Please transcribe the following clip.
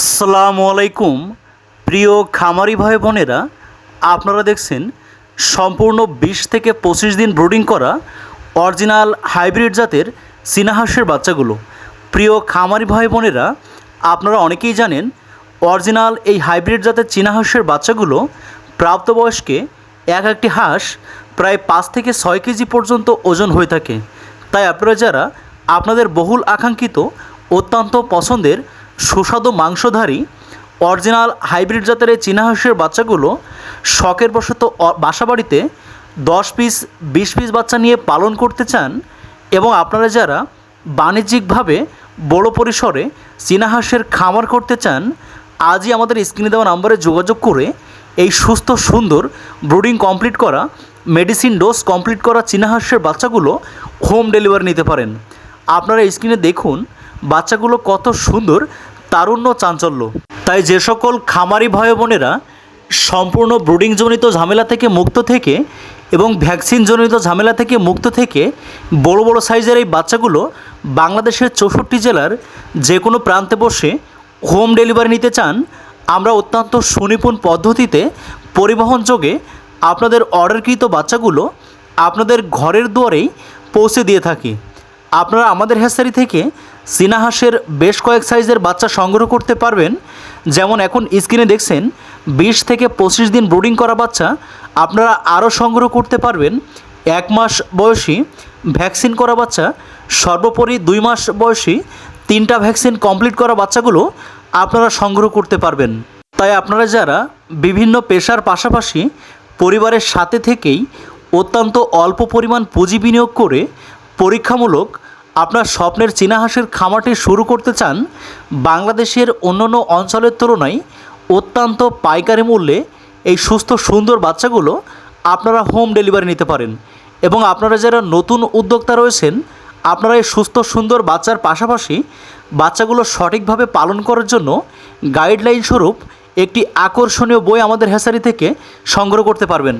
আসসালামু আলাইকুম। প্রিয় খামারি ভাই বোনেরা, আপনারা দেখছেন সম্পূর্ণ বিশ থেকে পঁচিশ দিন ব্রুডিং করা অরিজিনাল হাইব্রিড জাতের চীনাহাঁসের বাচ্চাগুলো। প্রিয় খামারি ভাই বোনেরা, আপনারা অনেকেই জানেন, অরিজিনাল এই হাইব্রিড জাতের চীনাহাঁসের বাচ্চাগুলো প্রাপ্তবয়স্কে এক একটি হাঁস প্রায় পাঁচ থেকে ছয় কেজি পর্যন্ত ওজন হয়ে থাকে। তাই আপনারা যারা আপনাদের বহুল আকাঙ্ক্ষিত অত্যন্ত পছন্দের সুস্বাদু মাংসধারী, অরিজিনাল হাইব্রিড জাতের এই চীনা হাঁসের বাচ্চাগুলো শখের বশত বাসাবাড়িতে দশ পিস, বিশ পিস বাচ্চা নিয়ে পালন করতে চান এবং আপনারা যারা বাণিজ্যিকভাবে বড় পরিসরে চীনা হাঁসের খামার করতে চান, আজই আমাদের স্ক্রিনে দেওয়া নাম্বারে যোগাযোগ করে এই সুস্থ, সুন্দর, ব্রুডিং কমপ্লিট করা, মেডিসিন ডোজ কমপ্লিট করা চীনা হাঁসের বাচ্চাগুলো হোম ডেলিভারি নিতে পারেন। আপনারা স্ক্রিনে দেখুন, বাচ্চাগুলো কত সুন্দর তারুণ্য চাঞ্চল্য। তাই যে সকল খামারি ভাই বোনেরা সম্পূর্ণ ব্রুডিংজনিত ঝামেলা থেকে মুক্ত থেকে এবং ভ্যাকসিনজনিত ঝামেলা থেকে মুক্ত থেকে বড় বড় সাইজের এই বাচ্চাগুলো বাংলাদেশের চৌষট্টি জেলার যে কোনো প্রান্তে বসে হোম ডেলিভারি নিতে চান, আমরা অত্যন্ত সুনিপুণ পদ্ধতিতে পরিবহন যোগে আপনাদের অর্ডারকৃত বাচ্চাগুলো আপনাদের ঘরের দুয়ারেই পৌঁছে দিয়ে থাকি। আপনারা আমাদের হ্যাসারি থেকে চীনা হাঁসের বেশ কয়েক সাইজের বাচ্চা সংগ্রহ করতে পারবেন। যেমন এখন স্ক্রিনে দেখছেন, বিশ থেকে পঁচিশ দিন ব্রুডিং করা বাচ্চা আপনারা আরও সংগ্রহ করতে পারবেন। এক মাস বয়সী ভ্যাকসিন করা বাচ্চা, সর্বোপরি দুই মাস বয়সী তিনটা ভ্যাকসিন কমপ্লিট করা বাচ্চাগুলো আপনারা সংগ্রহ করতে পারবেন। তাই আপনারা যারা বিভিন্ন পেশার পাশাপাশি পরিবারের সাথে থেকেই অত্যন্ত অল্প পরিমাণ পুঁজি বিনিয়োগ করে পরীক্ষামূলক আপনার স্বপ্নের চীনা হাঁসের খামারটি শুরু করতে চান বাংলাদেশের অন্যান্য অঞ্চলের তুলনায় অত্যন্ত পাইকারি মূল্যে এই সুস্থ সুন্দর বাচ্চাগুলো আপনারা হোম ডেলিভারি নিতে পারেন এবং আপনারা যারা নতুন উদ্যোক্তা রয়েছেন, আপনারা এই সুস্থ সুন্দর বাচ্চার পাশাপাশি বাচ্চাগুলো সঠিকভাবে পালন করার জন্য গাইডলাইন স্বরূপ একটি আকর্ষণীয় বই আমাদের হ্যাসারি থেকে সংগ্রহ করতে পারবেন।